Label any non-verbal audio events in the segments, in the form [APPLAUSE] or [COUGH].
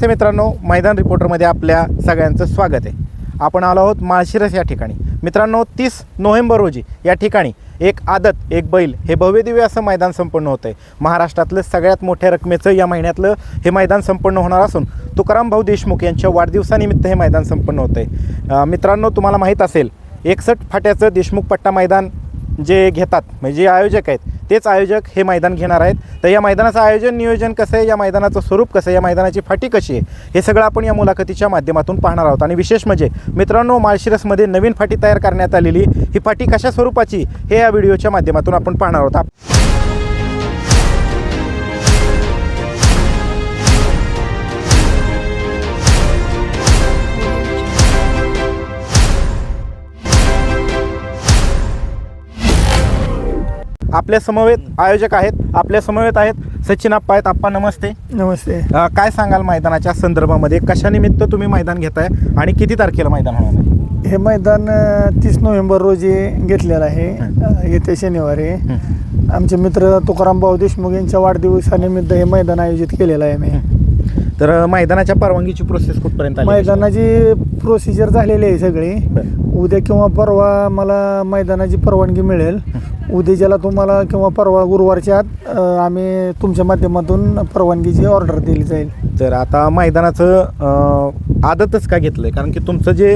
नमस्ते मित्रांनो मैदान रिपोर्टरमध्ये आपल्या सगळ्यांचं स्वागत आहे. आपण आलो आहोत माळशिरस या ठिकाणी. मित्रांनो तीस नोव्हेंबर रोजी या ठिकाणी एक आदत एक बैल हे भव्यदिव्य असं मैदान संपन्न होतं आहे महाराष्ट्रातलं सगळ्यात मोठ्या रकमेचं या महिन्यातलं हे मैदान संपन्न होणार असून तुकाराम भाऊ देशमुख यांच्या वाढदिवसानिमित्त हे मैदान संपन्न होतं आहे मित्रांनो तुम्हाला माहीत असेल एकसठ फाट्याचं देशमुख पट्टा मैदान जे घेतात म्हणजे जे आयोजक आहेत तेच आयोजक हे मैदान घेणार आहेत. तर या मैदानाचं आयोजन नियोजन कसं आहे? या मैदानाचं स्वरूप कसं आहे? या मैदानाची फाटी कशी आहे? हे सगळं आपण या मुलाखतीच्या माध्यमातून पाहणार आहोत. आणि विशेष म्हणजे मित्रांनो माळशिरसमध्ये नवीन फाटी तयार करण्यात आलेली ही फाटी कशा स्वरूपाची हे या व्हिडिओच्या माध्यमातून आपण पाहणार आहोत. आपल्या समवेत आयोजक आहेत आपल्या समवेत आहेत. सचिन आप्पा आहेत. आप्पा नमस्ते. नमस्ते. अ, काय सांगाल मैदानाच्या संदर्भामध्ये? कशानिमित्त तुम्ही मैदान घेताय आणि किती तारखेला मैदान होणार आहे? हे मैदान तीस नोव्हेंबर रोजी घेतलेलं आहे. अ, येत्या शनिवारी. आमचे मित्र तुकाराम भाऊ देशमुख यांच्या वाढदिवसानिमित्त हे मैदान आयोजित केलेलं आहे मी तर अ, मैदानाच्या परवानगीची प्रोसेस कुठपर्यंत आली मैदानाची प्रोसिजर झालेली आहे सगळी. बरं. उद्या किंवा परवा मला मैदानाची परवानगी मिळेल. उद्याच्याला तुम्हाला किंवा परवा गुरुवारच्या आत अ, आम्ही तुमच्या माध्यमातून परवानगीची ऑर्डर दिली जाईल. तर आता मैदानाचं अ, आदतच का घेतलंय? कारण की तुमचं जे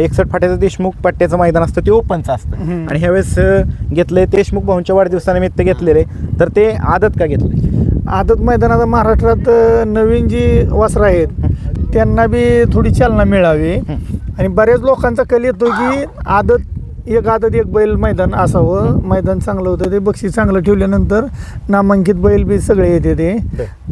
एकसठ फाट्याचं देशमुख पट्ट्याचं मैदान असतं ते ओपनचं असतं. हम्म. आणि ह्यावेळेस अ, घेतलंय देशमुख भाऊंच्या वाढदिवसानिमित्त घेतलेलं. आहे तर ते आदत का घेतलंय? आदत मैदानात महाराष्ट्रात अ, नवीन जी वस्त्र आहेत त्यांना बी थोडी चालना मिळावी. आणि बऱ्याच लोकांचा कल येतो की आदत एक आदत एक बैल मैदान असावं. मैदान चांगलं होतं. ते बक्षीस चांगलं ठेवल्यानंतर नामांकित बैल बी सगळे येते ते.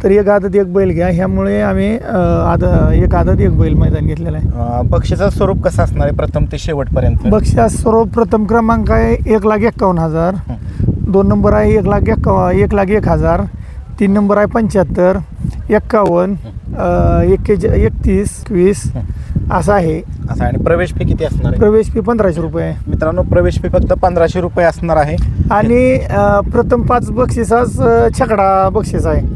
तर एक आदत एक बैल घ्या. ह्यामुळे आम्ही अ, आद एक आदत एक बैल मैदान घेतलेलं आहे. अ, बक्षिसाचं स्वरूप कसं असणार आहे प्रथम ते शेवटपर्यंत? बक्षीस सर्व प्रथम क्रमांक आहे एक लाख एक्कावन्न हजार. दोन नंबर आहे एक लाख एक्का एक लाख एक हजार. तीन नंबर आहे पंच्याहत्तर. एक्कावन्न एक्केच एकतीस वीस. असं आहे. असं आणि प्रवेश फी किती असणार आहे? प्रवेश फी पंधराशे रुपये. आहे मित्रांनो प्रवेश फी फक्त पंधराशे रुपये असणार आहे. आणि अ, प्रथम पाच बक्षिसास अ, छकडा बक्षीस आहे.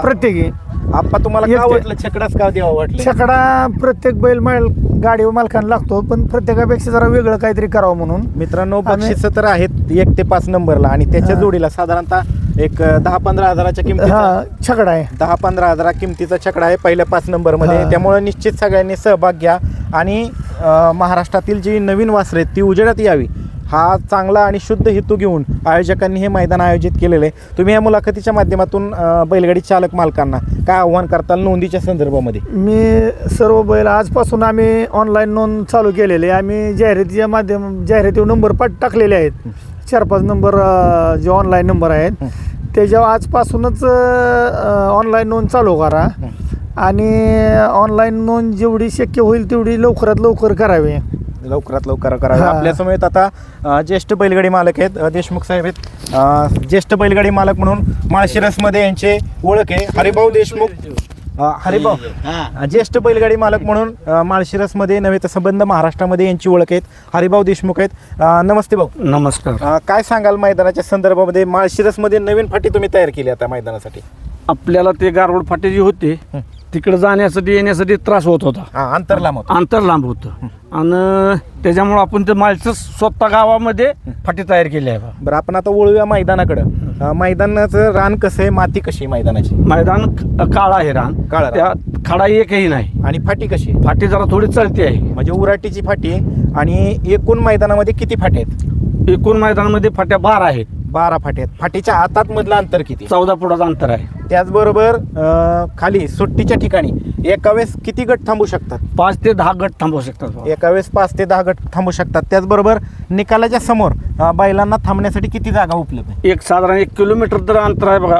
प्रत्येकी. आप्पा तुम्हाला का वाटलं? छकडाच का द्यावं वाटलं? छकडा प्रत्येक बैल माल गाडी मालकांना लागतो पण प्रत्येकापेक्षा जरा वेगळं काहीतरी करावं म्हणून. मित्रांनो आम्ही- बक्षीस तर आहेत एक ते पाच नंबरला. आणि त्याच्या हा. जोडीला साधारणतः एक दहा पंधरा हजाराच्या किमतीचा. हा छकडा आहे. दहा पंधरा हजारा किमतीचा छकडा आहे पहिल्या पाच नंबरमध्ये. हा. त्यामुळे निश्चित सगळ्यांनी सहभाग घ्या. आणि अ, महाराष्ट्रातील जी नवीन वासरं आहेत ती उजेडात यावी. हा चांगला आणि शुद्ध हेतू घेऊन आयोजकांनी हे मैदान आयोजित केलेलं आहे. तुम्ही या मुलाखतीच्या माध्यमातून अ, बैलगाडी चालक मालकांना काय आव्हान करताल नोंदीच्या संदर्भामध्ये? मी सर्व बैल आजपासून आम्ही ऑनलाईन नोंद चालू केलेली आहे. आम्ही जाहिरातीच्या माध्यम जाहिरातीवर नंबर पाठ टाकलेले आहेत. चार पाच नंबर जे ऑनलाईन नंबर आहेत त्याच्यावर आजपासूनच ऑनलाईन नोंद चालू करा. आणि ऑनलाईन नोंद जेवढी शक्य होईल तेवढी लवकरात लवकर करावी. लवकरात लवकर करावे. आपल्या समवेत आता ज्येष्ठ बैलगाडी मालक आहेत देशमुख साहेब आहेत. ज्येष्ठ बैलगाडी मालक म्हणून माळशिरसमध्ये यांचे ओळख आहे. हरिभाऊ देशमुख. हरिभाऊ ज्येष्ठ बैलगाडी मालक म्हणून अ, माळशिरसमध्ये नव्हे तर संबंध महाराष्ट्रामध्ये यांची ओळख आहेत. हरिभाऊ देशमुख आहेत. नमस्ते भाऊ. नमस्कार. काय सांगाल मैदानाच्या संदर्भामध्ये? माळशिरसमध्ये नवीन फाटी तुम्ही तयार केली आता मैदानासाठी. आपल्याला ते गारवड फाटे जे होते. तिकडे जाण्यासाठी येण्यासाठी त्रास होत होता. हा अंतर लांब होतं. अंतर लांब होतं. आणि त्याच्यामुळं आपण ते मालचं स्वतः गावामध्ये फाटी तयार केली आहे बा. बरं आपण आता वळूया मैदानाकडं. अ, मैदानाचं रान कसं आहे? माती कशी आहे मैदानाची? मैदान क- काळा आहे रान. काळा रान. त्या खडा एकही नाही. आणि फाटी कशी आहे? फाटी जरा थोडी चढती आहे. म्हणजे उराटीची फाटी आणि एकूण मैदानामध्ये किती फाटे आहेत? एकूण मैदानामध्ये फाट्या बारा आहेत. बारा फाटे आहेत. फाटीच्या आतात मधलं अंतर किती? चौदा फुटाचं अंतर आहे. त्याचबरोबर अं, खाली सुट्टीच्या ठिकाणी एका वेळेस किती गट थांबू शकतात? पाच ते दहा गट थांबवू शकतात. एका वेळेस पाच ते दहा गट थांबू शकतात. त्याचबरोबर निकालाच्या समोर अं, बैलांना थांबण्यासाठी किती जागा उपलब्ध आहे एक साधारण एक किलोमीटर तर अंतर आहे बघा.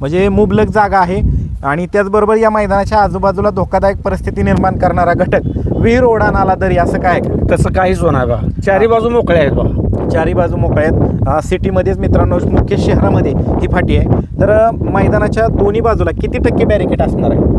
म्हणजे मुबलक जागा आहे आणि त्याचबरोबर या मैदानाच्या आजूबाजूला धोकादायक परिस्थिती निर्माण करणारा घटक विहीर ओढा नाला दरी असं काय आहे? तसं काहीच होणार बघा. चारी बाजू मोकळ्या आहेत बघा. चारी बाजू मोकळ्या आहेत. सिटीमध्येच मित्रांनो मुख्य शहरामध्ये ही फाटी आहे. तर मैदानाच्या दोन्ही बाजूला किती टक्के बॅरिकेड असणार आहे?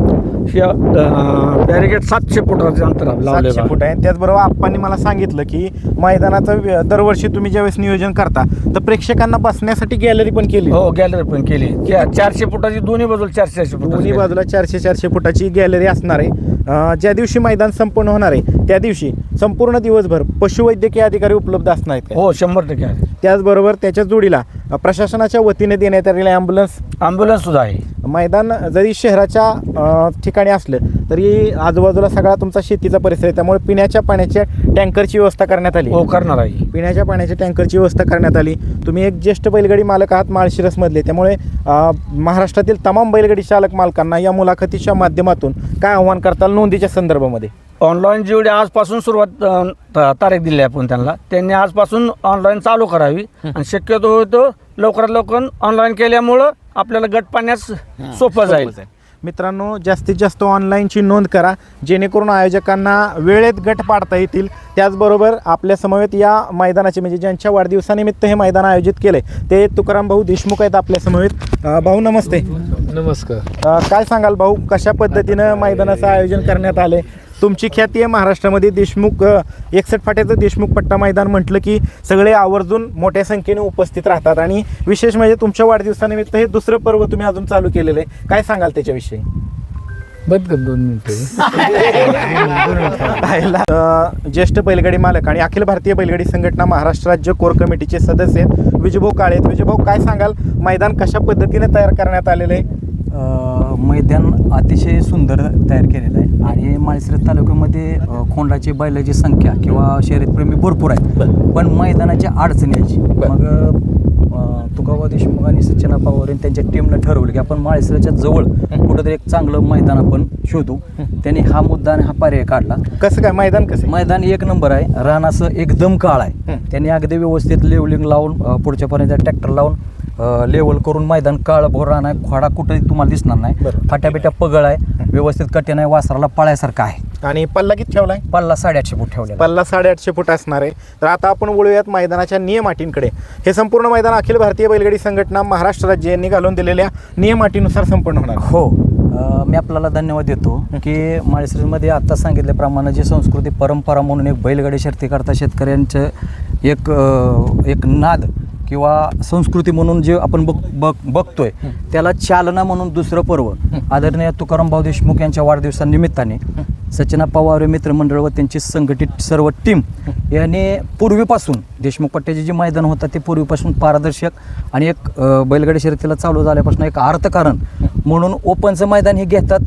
बॅरिगेट सातशे फुटाचे अंतर सातशे फूट आहे. त्याचबरोबर आप्पांनी मला सांगितलं की मैदानाचं दरवर्षी तुम्ही ज्यावेळेस नियोजन करता तर प्रेक्षकांना बसण्यासाठी गॅलरी पण केली. हो गॅलरी पण केली. चारशे फुटाची दोन्ही बाजूला चारशे चारशे दोन्ही फुटाची बाजूला चारशे चारशे फुटाची गॅलरी असणार आहे. ज्या दिवशी मैदान संपन्न होणार आहे त्या दिवशी संपूर्ण दिवसभर पशुवैद्यकीय अधिकारी उपलब्ध असणार आहेत का? हो शंभर टक्के आहे त्याचबरोबर त्याच्या जोडीला अं, प्रशासनाच्या वतीने देण्यात आलेल्या ॲम्ब्युलन्स ॲम्ब्युलन्स सुद्धा आहे. मैदान जरी शहराच्या अं, ठिकाणी असलं तरी आजूबाजूला सगळा तुमचा शेतीचा परिसर आहे. त्यामुळे पिण्याच्या पाण्याच्या टँकरची व्यवस्था करण्यात आली. हो करणार आहे. पिण्याच्या पाण्याच्या टँकरची व्यवस्था करण्यात आली. तुम्ही एक ज्येष्ठ बैलगाडी मालक आहात माळशिरसमधले. त्यामुळे अ, महाराष्ट्रातील तमाम बैलगाडी चालक मालकांना या मुलाखतीच्या माध्यमातून काय आव्हान करताल नोंदीच्या संदर्भामध्ये? ऑनलाईन जेवढी आजपासून सुरुवात अ, त- तारीख दिली आहे आपण त्यांना त्यांनी आजपासून ऑनलाईन चालू करावी. आणि शक्यतो तो लवकरात लवकर ऑनलाईन केल्यामुळं आपल्याला गट पाण्यास सोपं जाईल. मित्रांनो जास्तीत जास्त ऑनलाईनची नोंद करा जेणेकरून आयोजकांना वेळेत गट पाडता येतील. त्याचबरोबर आपल्या समवेत या मैदानाचे म्हणजे ज्यांच्या वाढदिवसानिमित्त हे मैदान आयोजित केले ते तुकाराम भाऊ देशमुख आहेत आपल्या समवेत. अ, भाऊ नमस्ते. नमस्कार. अ, काय सांगाल भाऊ कशा पद्धतीनं मैदानाचं आयोजन करण्यात आले तुमची ख्याती आहे. महाराष्ट्रामध्ये देशमुख एकसठ फाट्याचं देशमुख पट्टा मैदान म्हटलं की सगळे आवर्जून मोठ्या संख्येने उपस्थित राहतात. आणि विशेष म्हणजे तुमच्या वाढदिवसानिमित्त हे दुसरं पर्व तुम्ही अजून चालू केलेलं आहे. काय सांगाल त्याच्याविषयी? बंद कर दोन मिनिटं. [LAUGHS] पाहायला अ, ज्येष्ठ बैलगाडी मालक आणि अखिल भारतीय बैलगाडी संघटना महाराष्ट्र राज्य कोर कमिटीचे सदस्य आहेत विजयभाऊ काळे विजयभाऊ काय सांगाल? मैदान कशा पद्धतीने तयार करण्यात आलेलं आहे? मैदान अतिशय सुंदर तयार केलेलं आहे. आणि माळशिरस तालुक्यामध्ये खोंडाची बैलाची संख्या किंवा शर्यतप्रेमी भरपूर आहेत. पण मैदानाच्या अडचणी यायची. मग अ, तुकाबा देशमुख आणि सचिना पवार त्यांच्या टीमनं ठरवलं की आपण माळशिरसच्या जवळ कुठंतरी एक चांगलं मैदान आपण शोधू. त्यांनी हा मुद्दा आणि हा पर्याय काढला. कसं काय? मैदान कसं? मैदान एक नंबर आहे. रान असं एकदम काळ आहे. त्यांनी अगदी व्यवस्थित लेवलिंग लावून पुढच्या पर्यंत ट्रॅक्टर लावून लेवल करून मैदान काळ भोर रान आहे खोडा कुठंही तुम्हाला दिसणार नाही. बरं. फाट्या बिट्या पगळ आहे व्यवस्थित कठीण आहे वासराला पळायसारखं आहे. आणि पल्ला किती ठेवलाय? पल्ला साडेआठशे फूट ठेवलेला. पल्ला साडेआठशे फूट असणार आहे. तर आता आपण वळूयात मैदानाच्या नियम अटींकडे हे संपूर्ण मैदान अखिल भारतीय बैलगाडी संघटना महाराष्ट्र राज्य यांनी घालून दिलेल्या नियम अटीनुसार संपन्न होणार. हो. अ, मी आपल्याला धन्यवाद देतो की माळेश्वरीमध्ये आता सांगितल्याप्रमाणे जी संस्कृती परंपरा म्हणून एक बैलगाडी शर्ती करता शेतकऱ्यांचं एक अ, एक नाद किंवा संस्कृती म्हणून जे आपण बघ बघ बघतोय त्याला चालना म्हणून दुसरं पर्व. आदरणीय तुकाराम भाऊ देशमुख यांच्या वाढदिवसानिमित्ताने सचिना पवार मित्रमंडळ व त्यांची संघटित सर्व टीम याने पूर्वीपासून देशमुख पट्ट्याचे जे मैदान होतं ते पूर्वीपासून पारदर्शक आणि एक बैलगाडी शर्यतीला चालू झाल्यापासून एक अर्थकारण म्हणून ओपनचं मैदान हे घेतात.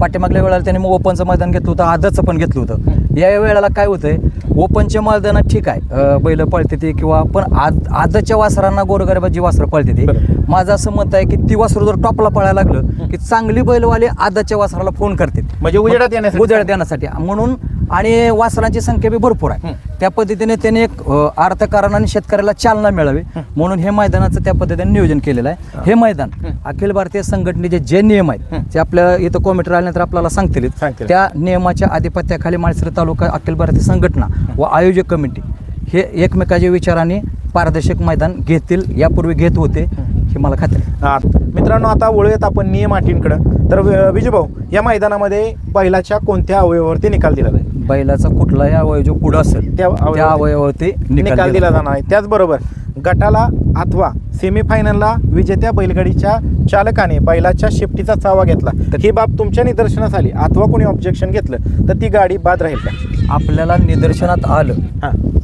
पाठीमागल्या वेळेला त्यांनी मग ओपनचं मैदान घेतलं होतं आदचं पण घेतलं होतं. या वेळेला काय होतंय ओपनच्या मैदानात ठीक आहे बैल पळते ते किंवा पण आद आदच्या वासरांना गोरगरिबाची वासरं पळते ते. माझं असं मत आहे की ती वासरू जर टॉपला पळायला लागलं की चांगली बैलवाले आदाच्या वासराला फोन करतात म्हणजे उजेडात येण्यासाठी. उजेडात येण्यासाठी. म्हणून आणि वासरांची संख्या बी भरपूर आहे. त्या पद्धतीने त्याने एक अर्थकारण आणि शेतकऱ्याला चालना मिळावी. म्हणून हे मैदानाचं त्या पद्धतीने नियोजन केलेलं आहे. हे. मैदान अखिल भारतीय संघटनेचे जे नियम आहेत ते आपल्या इथं कॉमेंटर आल्यानंतर आपल्याला सांगतील. त्या नियमाच्या आधिपत्याखाली माळसर तालुका अखिल भारतीय संघटना व आयोजक कमिटी हे एकमेकाच्या विचाराने पारदर्शक मैदान घेतील यापूर्वी घेत होते हे. मला खात्री. मित्रांनो आता वळूयात आपण नियम अटींकडं. तर विजूभाऊ या मैदानामध्ये बैलाच्या कोणत्या अवयवावरती निकाल दिला जाईल बैलाचा कुठलाही अवयव जो पुढं असेल त्या अवयवावरती त्या अवयवावरती निकाल दिला जाणार. आहे त्याचबरोबर गटाला अथवा सेमीफायनलला विजेत्या बैलगाडीच्या चालकाने बैलाच्या शेपटीचा चावा घेतला. तर ही बाब तुमच्या निदर्शनास आली. अथवा कोणी ऑब्जेक्शन घेतलं तर ती गाडी बाद राहील का? आपल्याला निदर्शनात आलं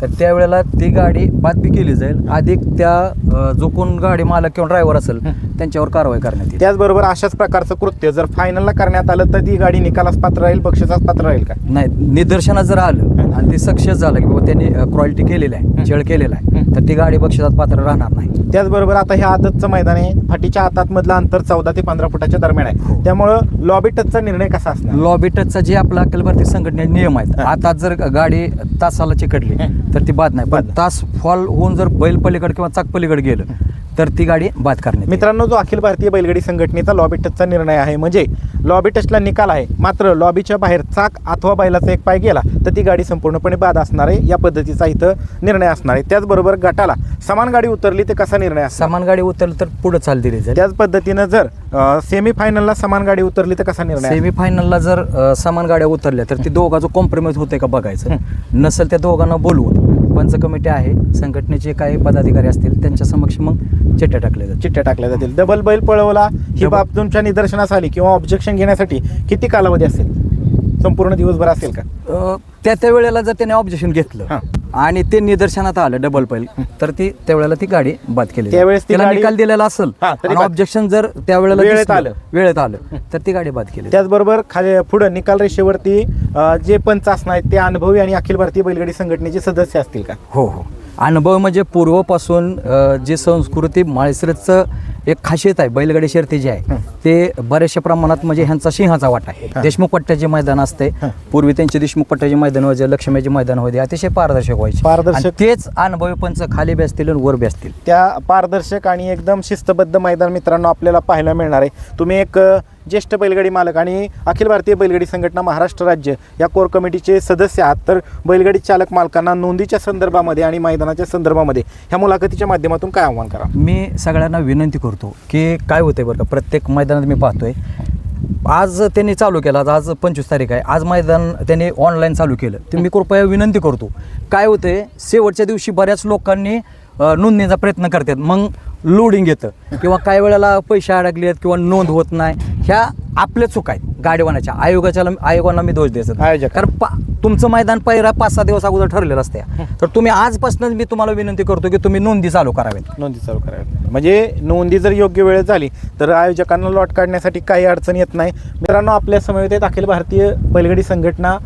तर त्यावेळेला ती गाडी बातमी केली जाईल. अधिक त्या अ, जो कोण गाडी मालक किंवा ड्रायव्हर असेल त्यांच्यावर कारवाई करण्यात येईल. त्याचबरोबर अशाच प्रकारचं कृत्य जर फायनलला करण्यात आलं तर ती गाडी निकालास पात्र राहील बक्षिसास पात्र राहील का? नाही निदर्शनात जर आलं आणि ते सक्सेस झालं की बाबा त्यांनी क्वालिटी केलेलं आहे छेड केलेला आहे. तर ती गाडी बक्षिसात पात्र राहणार नाही. त्याचबरोबर आता हे आदतचं मैदान आहे. फाटीच्या आतातमधलं अंतर चौदा ते पंधरा फुटाच्या दरम्यान आहे. त्यामुळं लॉबी टचचा निर्णय कसा असणार? लॉबी टचचा जे आपला अखिल भारतीय संघटनेचे नियम आहेत. हा. आता जर गाडी तासाला चिकटली तर ती बाद नाही. पण. तास फॉल होऊन जर बैल पलीकडे किंवा चाक पलीकडे गेलं तर ती गाडी बाद करण्यात येईल. मित्रांनो जो अखिल भारतीय बैलगाडी संघटनेचा लॉबी टचचा निर्णय आहे म्हणजे लॉबी टचला निकाल आहे मात्र लॉबीच्या बाहेर चाक अथवा बैलाचा एक पाय गेला तर ती गाडी संपूर्णपणे बाद असणार आहे या पद्धतीचा इथं निर्णय असणार आहे. त्याचबरोबर गटाला समान गाडी उतरली तर कसा निर्णय असणार? समान गाडी उतरली तर पुढे चाल दिली जाईल. त्याच पद्धतीनं जर सेमी फायनलला समान गाडी उतरली तर कसा निर्णय सेमी फायनलला जर अ, समान गाड्या उतरल्या तर ती दोघांचं कॉम्प्रोमाइज होते का बघायचं? नसेल त्या दोघांना बोलवून. पंच कमिटी आहे संघटनेचे काही पदाधिकारी असतील त्यांच्या समक्ष मग चिठ्ठ्या टाकल्या जातील. चिठ्ठ्या टाकल्या जातील. डबल बैल पळवला ही बाब तुमच्या निदर्शनास आली किंवा ऑब्जेक्शन घेण्यासाठी किती कालावधी असेल? संपूर्ण दिवसभर असेल का? अ, त्या त्या वेळेला जर त्याने ऑब्जेक्शन घेतलं हां. आणि ते निदर्शनात आलं डबल पैल तर ती त्यावेळेला ती गाडी बाद केली. त्यावेळेस ती त्याला गाडी- निकाल दिलेला असेल हां, तरी आणि बाद. ऑब्जेक्शन जर त्यावेळेला वेळेत दिसलं, आलं. वेळेत आलं तर ती गाडी बाद केली. त्याचबरोबर खाली पुढं निकाल रेषेवरती अ, जे पंच असणार आहेत ते अनुभवी आणि अखिल भारतीय बैलगाडी संघटनेचे सदस्य असतील का हो हो अनुभव म्हणजे पूर्वपासून जी संस्कृती माळसरचं एक खासियत आहे बैलगाडी शर्ती जी आहे ते बऱ्याचशा प्रमाणात म्हणजे ह्यांचा सिंहाचा वाटा आहे. देशमुख पट्ट्याचे मैदान असते. पूर्वी त्यांचे देशमुख पट्ट्याचे मैदान व्हायचे लक्ष्मीचे मैदान होते अतिशय पारदर्शक व्हायचे. पारदर्शक. तेच अनुभवी पंच खाली बी असतील आणि वर बी असतील. त्या पारदर्शक आणि एकदम शिस्तबद्ध मैदान मित्रांनो आपल्याला पाहायला मिळणार आहे. तुम्ही एक ज्येष्ठ बैलगाडी मालक आणि अखिल भारतीय बैलगाडी संघटना महाराष्ट्र राज्य या कोर कमिटीचे सदस्य आहात. तर बैलगाडी चालक मालकांना नोंदीच्या संदर्भामध्ये आणि मैदानाच्या संदर्भामध्ये ह्या मुलाखतीच्या माध्यमातून काय आव्हान करा? मी सगळ्यांना विनंती करतो की काय होते बरं का प्रत्येक मैदानात मी पाहतोय. आज त्यांनी चालू केलं आज पंचवीस तारीख आहे. आज मैदान त्यांनी ऑनलाईन चालू केलं. तर मी कृपया विनंती करतो. काय होते शेवटच्या दिवशी बऱ्याच लोकांनी नोंदणीचा प्रयत्न करतात. मग लोडिंग येतं. किंवा काही वेळेला पैसे अडकलेत किंवा नोंद होत नाही ह्या आपल्या चूक आहेत. गाडीवानाच्या आयोगाच्या आयोगांना मी दोष द्यायचा आयोजक. कारण पा तुमचं मैदान पहिला पाच सहा दिवस अगोदर ठरलेलं असते तर तुम्ही आजपासूनच मी तुम्हाला विनंती करतो की तुम्ही नोंदी चालू करावेत. नोंदी चालू करावी. म्हणजे नोंदी जर योग्य वेळेत झाली तर आयोजकांना लॉट काढण्यासाठी काही अडचण येत नाही. मित्रांनो आपल्या समवेत आहेत अखिल भारतीय बैलगाडी संघटना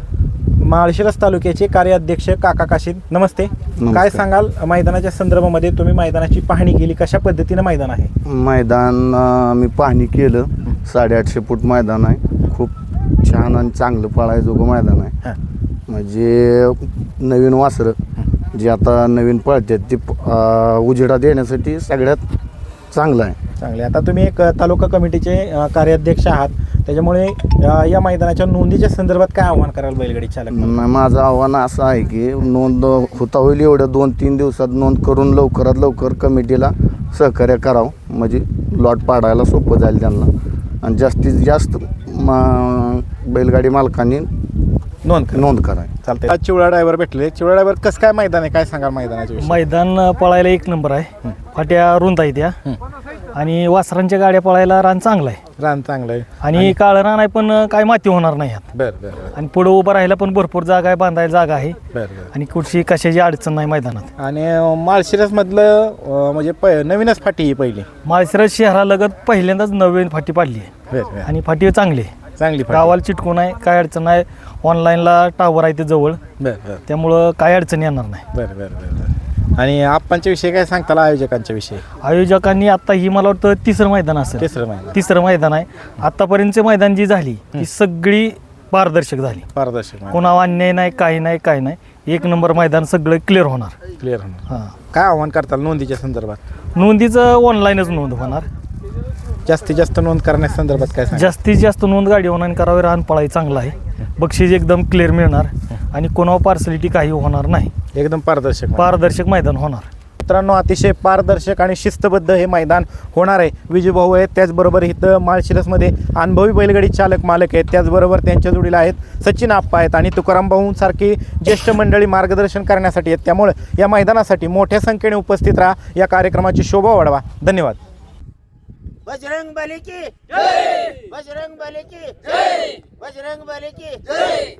माळशिरस तालुक्याचे कार्याध्यक्ष काका काशीद नमस्ते. काय सांगाल मैदानाच्या संदर्भामध्ये तुम्ही मैदानाची पाहणी केली कशा पद्धतीनं मैदान आहे? मैदान अं, मी पाहणी केलं. साडेआठशे फूट मैदान आहे. खूप छान आणि चांगलं पळायजोगं मैदान आहे. हां. म्हणजे नवीन वासरं जे आता नवीन पळतात ती अं, उजेडात येण्यासाठी सगळ्यात चांगलं आहे. चांगले आता तुम्ही एक अ, तालुका कमिटीचे अ, कार्याध्यक्ष आहात. त्याच्यामुळे अ, या मैदानाच्या नोंदीच्या संदर्भात काय आव्हान कराल बैलगाडी चालक म- माझं आव्हान असं आहे की नोंद होता होईल एवढं दोन तीन दिवसात नोंद करून लवकरात लवकर कमिटीला सहकार्य करावं. म्हणजे लॉट पाडायला सोपं जाईल त्यांना. आणि जास्तीत जास्त मा- बैलगाडी मालकांनी नोंद करा. नोंद करावी चालतंय. आज चिवळा ड्रायव्हर भेटले. चिवळा ड्रायव्हर कसं काय मैदान आहे? काय सांगाल मैदानाच्या विषयी? मैदान पळायला एक नंबर आहे. फाट्या रुंद आहे त्या आणि वासरांच्या गाड्या पळायला रान चांगलं आहे. रान चांगलं आहे. आणि काळं रान आहे पण काय माती होणार नाही यात. बरं बरं बरं. आणि पुढं उभं राहायला पण भरपूर जागा आहे बांधायला जागा आहे. बरं बरं. आणि कुठची कशाची अडचण नाही मैदानात. आणि माळशिरसमधलं अं, म्हणजे प नवीनच फाटी ही पहिली. माळशिरस शहरालगत पहिल्यांदाच नवीन फाटी पाडली आहे. बरं बरं. आणि फाटी चांगली आहे. चांगली फाटी. गावाला चिटकून आहे काय अडचण नाही. ऑनलाईनला टावर आहे ते जवळ. बरं बरं. त्यामुळं काय अडचण येणार नाही. बरं बरं बरं बरं. आणि आप्पांच्या विषयी काय सांगताल आयोजकांच्या विषयी? आयोजकांनी आता ही मला वाटतं तिसरं मैदान असेल. तिसरं मैदान. तिसरं मैदान आहे. आतापर्यंतचे मैदान जी झाली ती सगळी पारदर्शक झाली. पारदर्शक कोणावर अन्याय नाही काही नाही काही नाही. एक नंबर मैदान सगळं क्लिअर होणार. क्लिअर होणार. हां. काय आव्हान करताल नोंदीच्या संदर्भात? नोंदीचं ऑनलाईनच नोंद होणार. जास्तीत जास्त नोंद करण्याच्या संदर्भात काय जास्तीत जास्त नोंद गाडी ऑनलाईन करावी राहण पळाई चांगला आहे. बक्षीस एकदम क्लिअर मिळणार. आणि कोणावर पार्सलिटी काही होणार नाही. एकदम पारदर्शक मैदान. पारदर्शक मैदान होणार. मित्रांनो अतिशय पारदर्शक आणि शिस्तबद्ध हे मैदान होणार आहे. विजूभाऊ आहेत त्याचबरोबर इथं माळशिरसमध्ये अनुभवी बैलगाडी चालक मालक आहेत त्याचबरोबर त्यांच्या जोडीला आहेत सचिन आप्पा आहेत आणि तुकाराम भाऊंसारखी ज्येष्ठ मंडळी मार्गदर्शन करण्यासाठी आहेत. त्यामुळे या मैदानासाठी मोठ्या संख्येने उपस्थित राहा. या कार्यक्रमाची शोभा वाढवा. धन्यवाद. बजरंग बली की जय! बजरंग बली की जय! बजरंग बली की जय!